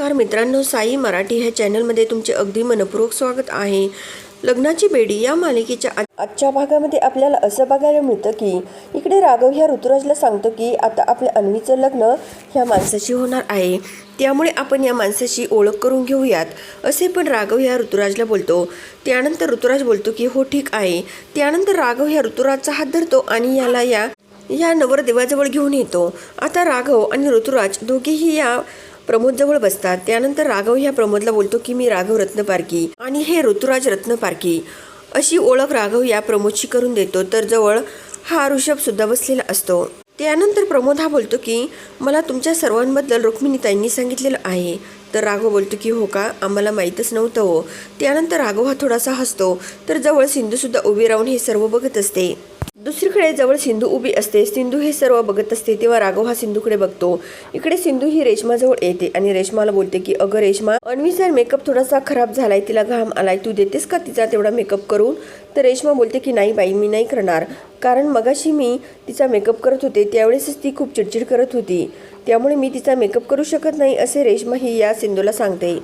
नमस्कार मित्रांनो साई मराठी ह्या चॅनलमध्ये तुमचे अगदी मनपूर्वक स्वागत आहे. लग्नाची बेडी या मालिकेच्या आजच्या भागामध्ये आपल्याला असं बघायला मिळतं की इकडे राघव ह्या ऋतुराजला सांगतो की आता आपल्या अन्वीचं लग्न ह्या माणसाशी होणार आहे. त्यामुळे आपण या माणसाशी ओळख करून घेऊयात. असे पण राघव ह्या ऋतुराजला बोलतो. त्यानंतर ऋतुराज बोलतो की हो ठीक आहे. त्यानंतर राघव ह्या ऋतुराजचा हात धरतो आणि याला या या नवरदेवाजवळ घेऊन येतो. आता राघव आणि ऋतुराज दोघेही या प्रमोदजवळ बसतात. त्यानंतर राघव ह्या प्रमोदला बोलतो की मी राघव रत्नपारकी आणि हे ऋतुराज रत्नपारकी अशी ओळख राघव या प्रमोदशी करून देतो. तर जवळ हा ऋषभ सुद्धा बसलेला असतो. त्यानंतर प्रमोद हा बोलतो की मला तुमच्या सर्वांबद्दल रुक्मिणीताईंनी सांगितलेलं आहे. तर राघव बोलतो की हो का? आम्हाला माहीतच नव्हतं हो. त्यानंतर राघव हा थोडासा हसतो. तर जवळ सिंधूसुद्धा उभी राहून हे सर्व बघत असते. दुसरीकडे जवळ सिंधू उभी असते. सिंधू हे सर्व बघत असते तेव्हा राघव हा सिंधूकडे बघतो. इकडे सिंधू ही रेशमाजवळ येते आणि रेशमाला बोलते की अगं रेशमा सर मेकअप थोडासा खराब झालाय तिला घाम आलाय तू देतेस का तिचा तेवढा मेकअप करून? तर रेशमा बोलते की नाही बाई मी नाही करणार. कारण मगाशी मी तिचा मेकअप करत होते त्यावेळेसच ती खूप चिडचिड करत होती. त्यामुळे मी तिचा मेकअप करू शकत नाही असे रेशमा ही या सिंधूला सांगते.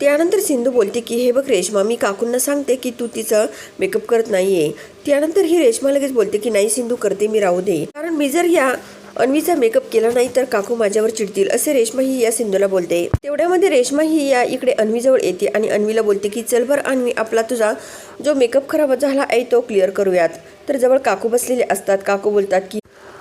त्यानंतर सिंधू बोलते की हे बघ रेशमा मी काकूंना सांगते की तू तिचं मेकअप करत नाहीये. त्यानंतर ही रेशमा लगेच बोलते की नाही सिंधू करते मी राहू दे. कारण मी जर या अन्वीचा मेकअप केला नाही तर काकू माझ्यावर चिडतील असे रेशमा ही या सिंधूला बोलते. तेवढ्यामध्ये रेशमा ही या इकडे अन्वीजवळ येते आणि अन्वीला बोलते की चल बरं अन्वी आपला तुझा जो मेकअप खराब झाला आहे तो क्लिअर करूयात. तर जवळ काकू बसलेले असतात. काकू बोलतात की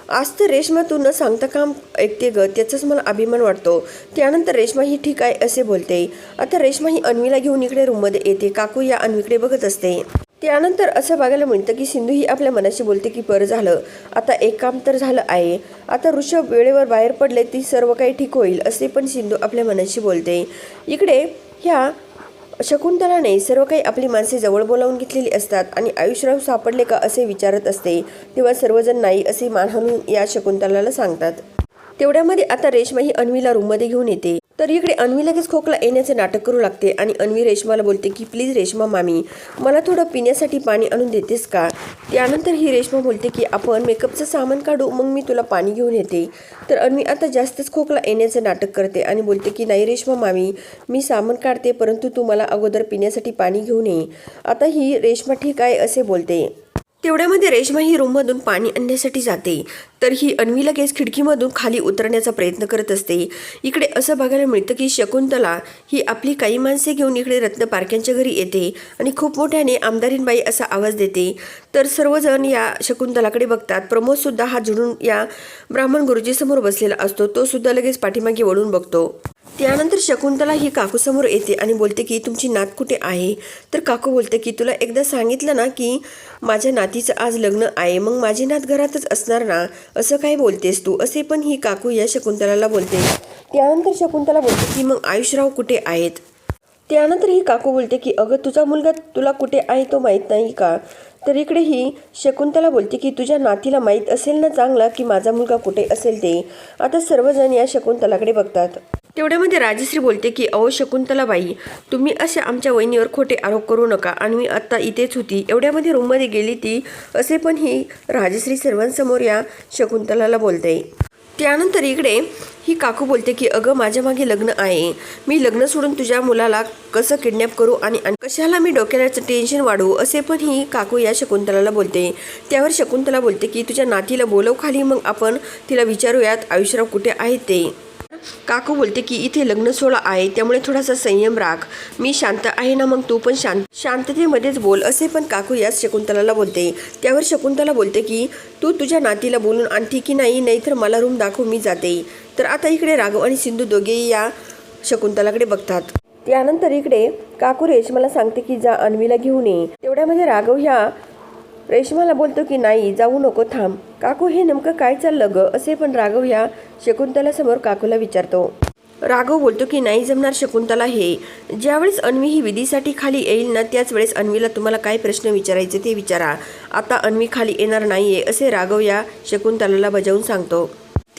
आज तर रेश्मा तू न सांगता काम ऐकते ग त्याचाच मला अभिमान वाटतो. त्यानंतर रेश्मा ही ठीक आहे असे बोलते. आता रेश्मा ही अन्वीला घेऊन इकडे रूममध्ये येते. काकू या अन्वीकडे बघत असते. त्यानंतर असं बघायला मिळतं की सिंधू ही आपल्या मनाशी बोलते की बरं झालं. आता एक काम तर झालं आहे. आता ऋषभ वेळेवर बाहेर पडले ती सर्व काही ठीक होईल असे पण सिंधू आपल्या मनाशी बोलते. इकडे ह्या शकुंतलाने सर्व काही आपली माणसे जवळ बोलावून घेतलेली असतात आणि आयुष्यराव सापडले का असे विचारत असते तेव्हा सर्वजण नाही असे मान हलवून या शकुंतलाला सांगतात. तेवढ्यामध्ये आता रेशमा ही अन्वीला रूममध्ये घेऊन येते. तर इकडे अन्वी लगेच खोकला येण्याचे नाटक करू लागते आणि अन्वी रेशमाला बोलते की प्लीज रेशमा मामी मला थोडं पिण्यासाठी पाणी आणून देतेस का? त्यानंतर ही रेशमा बोलते की आपण मेकअपचं सामान काढू मग मी तुला पाणी घेऊन येते. तर अन्वी आता जास्तच खोकला येण्याचं नाटक करते आणि बोलते की नाही रेशमा मामी मी सामान काढते परंतु तू मला अगोदर पिण्यासाठी पाणी घेऊन ये. आता ही रेशमा ठीक आहे असे बोलते. तेवढ्यामध्ये रेशमा ही रूममधून पाणी आणण्यासाठी जाते. तर ही अन्वी लगेच खिडकीमधून खाली उतरण्याचा प्रयत्न करत असते. इकडे असं बघायला मिळतं की शकुंतला ही आपली काही माणसे घेऊन इकडे रत्न पारख्यांच्या घरी येते आणि खूप मोठ्याने आमदारीनबाई असा आवाज देते. तर सर्वजण या शकुंतलाकडे बघतात. प्रमोदसुद्धा हा जुडून या ब्राह्मण गुरुजीसमोर बसलेला असतो. तो सुद्धा लगेच पाठीमागे वळून बघतो. त्यानंतर शकुंतला ही काकूसमोर येते आणि बोलते की तुमची नात कुठे आहे? तर काकू बोलते की तुला एकदा सांगितलं ना की माझ्या नातीचं आज लग्न आहे मग माझी नात घरातच असणार ना? असं काय बोलतेस तू? असे पण ही काकू या शकुंतलाला बोलते. त्यानंतर शकुंतला बोलते की मग आयुषराव कुठे आहेत? त्यानंतर ही काकू बोलते की अगं तुझा मुलगा तुला कुठे आहे तो माहीत नाही का? तर इकडे ही शकुंतला बोलते की तुझ्या नातीला माहीत असेल ना चांगला की माझा मुलगा कुठे असेल ते? आता सर्वजण या शकुंतलाकडे बघतात. तेवढ्यामध्ये राजश्री बोलते की अहो शकुंतलाबाई तुम्ही अशा आमच्या वहिनीवर खोटे आरोप करू नका आणि मी आत्ता इथेच होती. एवढ्यामध्ये रूममध्ये गेली ती असे पण ही राजश्री सर्वांसमोर या शकुंतलाला बोलते. त्यानंतर इकडे ही काकू बोलते की अगं माझ्या मागे लग्न आहे. मी लग्न सोडून तुझ्या मुलाला कसं किडनॅप करू आणि कशाला मी डोक्याचं टेन्शन वाढवू? असे पण ही काकू या शकुंतलाला बोलते. त्यावर शकुंतला बोलते की तुझ्या नातीला बोलव खाली मग आपण तिला विचारूयात आयुष्यराव कुठे आहे ते. काकू बोलते की इथे लग्न सोहळा आहे त्यामुळे थोडासा संयम राख. मी शांत आहे ना मग तू पण शांत. शांततेमध्येच बोल असे पण काकू याच शकुंतलाला बोलते. त्यावर शकुंतला बोलते की तू तुझ्या नातीला बोलून आणते की नाही नाहीतर मला रूम दाखव मी जाते. तर आता इकडे राघव आणि सिंधू दोघेही या शकुंतलाकडे बघतात. त्यानंतर इकडे काकू रेशमाला सांगते की जा अन्वीला घेऊन ये. तेवढ्यामध्ये राघव ह्या रेशमाला बोलतो की नाही जाऊ नको थांब. काकू हे नेमकं काय चाललं ग? असे पण राघव ह्या शकुंतला समोर काकूला विचारतो. राघव बोलतो की नाही जमणार शकुंतला हे. ज्यावेळेस अन्वी ही विधीसाठी खाली येईल ना त्याच वेळेस अन्वीला तुम्हाला काय प्रश्न विचारायचे ते विचारा. आता अन्वी खाली येणार नाहीये असे राघव या शकुंतलाला बजावून सांगतो.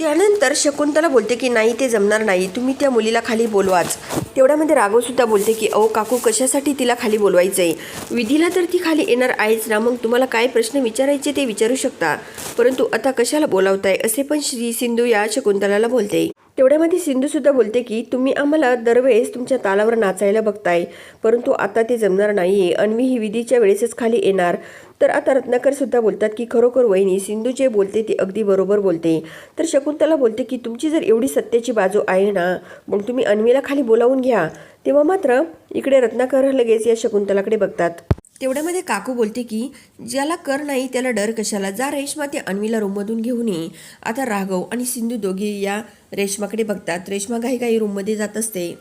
त्यानंतर शकुंतला बोलते की नाही ते जमणार नाही. तुम्ही त्या मुलीला खाली बोलवाच. तेवढ्यामध्ये राघवसुद्धा बोलते की अहो काकू कशासाठी तिला खाली बोलवायचं आहे विधीला तर ती खाली येणार आहेच ना. मग तुम्हाला काय प्रश्न विचारायचे ते विचारू शकता. परंतु आता कशाला बोलावताय? असे पण श्री सिंधू या शकुंतलाला बोलते. तेवढ्यामध्ये सिंधूसुद्धा बोलते की तुम्ही आम्हाला दरवेळेस तुमच्या तालावर नाचायला बघताय. परंतु आता ते जमणार नाही आहे अन्वी ही विधीच्या वेळेसच खाली येणार. तर आता रत्नाकर सुद्धा बोलतात की खरोखर वहिनी सिंधू जे बोलते ते अगदी बरोबर बोलते. तर शकुंतला बोलते की तुमची जर एवढी सत्याची बाजू आहे ना मग तुम्ही अन्वीला खाली बोलावून घ्या. तेव्हा मात्र इकडे रत्नाकर लगेच या शकुंतलाकडे बघतात. तेवढ्यामध्ये काकू बोलते की ज्याला कर नाही त्याला डर कशाला? जा रेश्मा ते अन्वीला रूममधून घेऊन ये. आता राघव आणि सिंधू दोघे या रेश्माकडे बघतात. रेश्मा घाई काही रूममध्ये जात असते.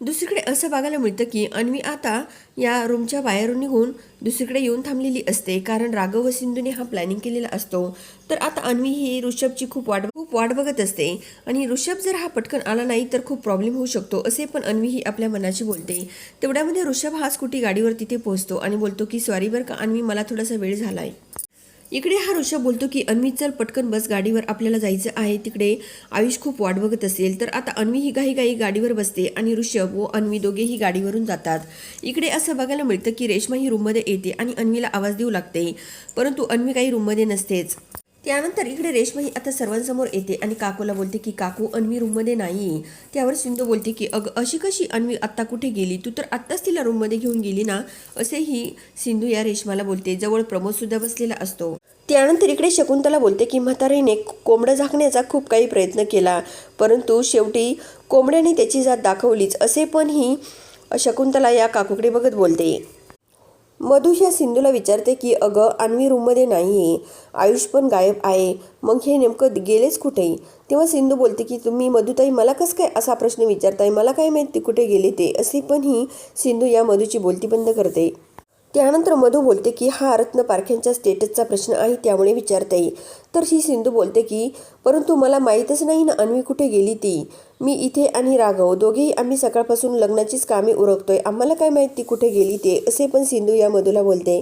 दुसरीकडे असं बघायला मिळतं की अन्वी आता या रूमच्या बाहेरून निघून दुसरीकडे येऊन थांबलेली असते. कारण राघव व सिंधूने हा प्लॅनिंग केलेला असतो. तर आता अन्वी ही ऋषभची खूप वाट खूप वाट बघत असते. आणि ऋषभ जर हा पटकन आला नाही तर खूप प्रॉब्लेम होऊ शकतो असे पण अन्वी ही आपल्या मनाची बोलते. तेवढ्यामध्ये ऋषभ हा स्कूटी गाडीवर तिथे पोहोचतो आणि बोलतो की सॉरी बरं का अन्वी मला थोडासा वेळ झालाय. इकडे हा ऋषभ बोलतो की अन्वी चल पटकन बस गाडीवर आपल्याला जायचं आहे. तिकडे आयुष खूप वाट बघत असेल. तर आता अन्वी ही काही काही गाडीवर बसते आणि ऋषभ व अन्वी दोघेही गाडीवरून जातात. इकडे असं बघायला मिळतं की रेश्मा ही रूममध्ये येते आणि अन्वीला आवाज देऊ लागते. परंतु अन्वी काही रूममध्ये नसतेच. त्यानंतर इकडे रेशमाही आता सर्वांसमोर येते आणि काकूला बोलते की काकू अन्वी रूममध्ये नाही. त्यावर सिंधू बोलते की अग अशी कशी अन्वी आत्ता कुठे गेली? तू तर आत्ताच तिला रूममध्ये घेऊन गेली ना? असेही सिंधू या रेश्माला बोलते. जवळ प्रमोदसुद्धा बसलेला असतो. त्यानंतर इकडे शकुंतला बोलते की म्हातारीने कोंबडं झाकण्याचा खूप काही प्रयत्न केला परंतु शेवटी कोंबड्याने त्याची जात दाखवलीच. असे पण ही शकुंतला या काकूकडे बघत बोलते. मधुषा ह्या सिंधूला विचारते की अगं आणवी रूममध्ये नाही आहे आयुष पण गायब आहे. मग हे नेमकं गेलेच कुठे? तेव्हा सिंधू बोलते की तुम्ही मधुताई मला कसं काय असा प्रश्न विचारताय? मला काय माहिती कुठे गेले ते? असे पण ही सिंधू या मधूची बोलती बंद करते. त्यानंतर मधू बोलते की हा रत्न पारख्यांच्या स्टेटसचा प्रश्न आहे त्यामुळे विचारता. येईल तर ही सिंधू बोलते की परंतु मला माहीतच नाही ना अन्वी कुठे गेली ती. मी इथे आणि राघव दोघेही आम्ही सकाळपासून लग्नाचीच कामे उरकतोय. आम्हाला काय माहीत ती कुठे गेली ते? असे पण सिंधू या मधूला बोलते.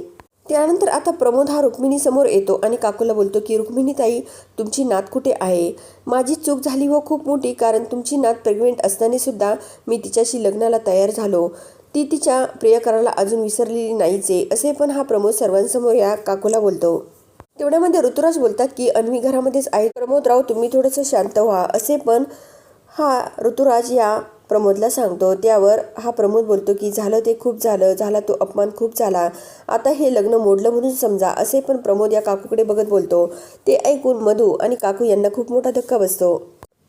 त्यानंतर आता प्रमोद हा रुक्मिणीसमोर येतो आणि काकूला बोलतो की रुक्मिणी ताई तुमची नात कुठे आहे? माझी चूक झाली व खूप मोठी कारण तुमची नात प्रेग्नेंट असतानासुद्धा मी तिच्याशी लग्नाला तयार झालो. ती तिच्या प्रियकराला अजून विसरलेली नाहीचे असे पण हा प्रमोद सर्वांसमोर या काकूला बोलतो. तेवढ्यामध्ये ऋतुराज बोलतात की अन्वी घरामध्येच आहे. प्रमोदराव तुम्ही थोडंसं शांत व्हा. असे पण हा ऋतुराज या प्रमोदला सांगतो. त्यावर हा प्रमोद बोलतो की झालं ते खूप झालं. झाला तो अपमान खूप झाला. आता हे लग्न मोडलं म्हणून समजा. असे पण प्रमोद या काकूकडे बघत बोलतो. ते ऐकून मधू आणि काकू यांना खूप मोठा धक्का बसतो.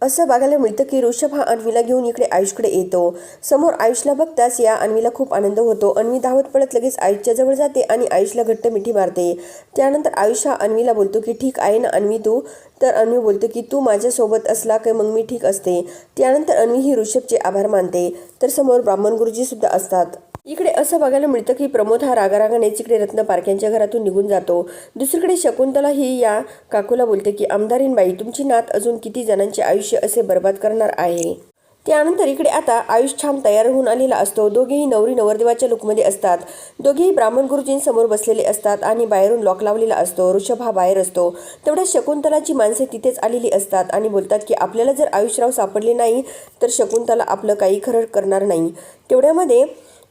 असं बघायला मिळतं की ऋषभ हा अन्वीला घेऊन इकडे आयुषकडे येतो. समोर आयुषला बघताच या अन्वीला खूप आनंद होतो. अन्वी धावत पडत लगेच आयुषच्या जवळ जाते आणि आयुषला घट्ट मिठी मारते. त्यानंतर आयुष हा अन्वीला बोलतो की ठीक आहे ना अन्वी तू? तर अन्वी बोलतो की तू माझ्यासोबत असला की मग मी ठीक असते. त्यानंतर अन्वी ही ऋषभचे आभार मानते. तर समोर ब्राह्मण गुरुजी सुद्धा असतात. इकडे असं बघायला मिळतं की प्रमोद हा रागारागाने इकडे रत्न पारख्यांच्या घरातून निघून जातो. दुसरीकडे शकुंतला ही या काकूला बोलते की आमदारीनबाई तुमची नात अजून किती जणांचे आयुष्य असे बर्बाद करणार आहे? त्यानंतर इकडे आता आयुष छान तयार होऊन आलेला असतो. दोघेही नवरी नवरदेवाच्या लुकमध्ये असतात. दोघेही ब्राह्मण गुरुजींसमोर बसलेले असतात आणि बाहेरून लॉक लावलेला असतो. ऋषभ हा बाहेर असतो. तेवढ्या शकुंतलाची माणसे तिथेच आलेली असतात आणि बोलतात की आपल्याला जर आयुषराव सापडले नाही तर शकुंतला आपलं काही खरं करणार नाही. तेवढ्यामध्ये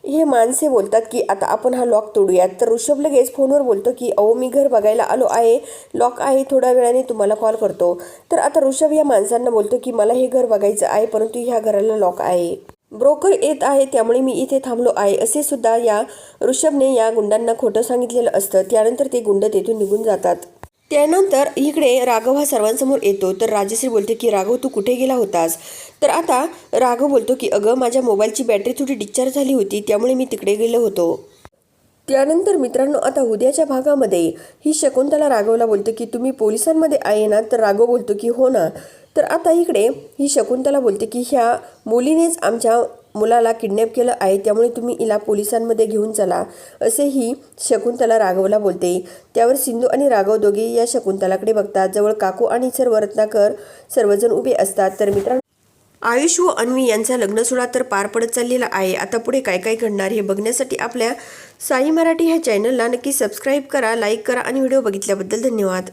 हे माणसे बोलतात की आता आपण हा लॉक तोडूयात. तर ऋषभ लगेच फोनवर बोलतो की अहो मी घर बघायला आलो आहे. लॉक आहे थोड्या वेळाने तुम्हाला कॉल करतो. तर आता ऋषभ या माणसांना बोलतो की मला हे घर बघायचं आहे परंतु ह्या घराला लॉक आहे. ब्रोकर येत आहे त्यामुळे मी इथे थांबलो आहे. असे सुद्धा या ऋषभने या गुंडांना खोटं सांगितलेलं असतं. त्यानंतर ते गुंड तेथून निघून जातात. त्यानंतर इकडे राघव हा सर्वांसमोर येतो. तर राजश्री बोलते की राघव तू कुठे गेला होतास? तर आता राघव बोलतो की अगं माझ्या मोबाईलची बॅटरी थोडी डिस्चार्ज झाली होती त्यामुळे मी तिकडे गेलो होतो. त्यानंतर मित्रांनो आता उद्याच्या भागामध्ये ही शकुंतला राघवला बोलते की तुम्ही पोलिसांमध्ये आहे ना? तर राघव बोलतो की हो ना. तर आता इकडे ही शकुंतला बोलते की ह्या मुलीनेच आमच्या मुलाला किडनॅप केलं आहे त्यामुळे तुम्ही हिला पोलिसांमध्ये घेऊन चला असेही शकुंतला राघवला बोलते. त्यावर सिंधू आणि राघव दोघे या शकुंतलाकडे बघतात. जवळ काकू आणि सर्व रत्नाकर सर्वजण उभे असतात. तर मित्रांनो आयुष व अन्वी यांचा लग्नसोहळा तर पार पडत चाललेला आहे. आता पुढे काय काय घडणार हे बघण्यासाठी आपल्या साई मराठी ह्या चॅनलला नक्की सबस्क्राईब करा लाईक करा आणि व्हिडिओ बघितल्याबद्दल धन्यवाद.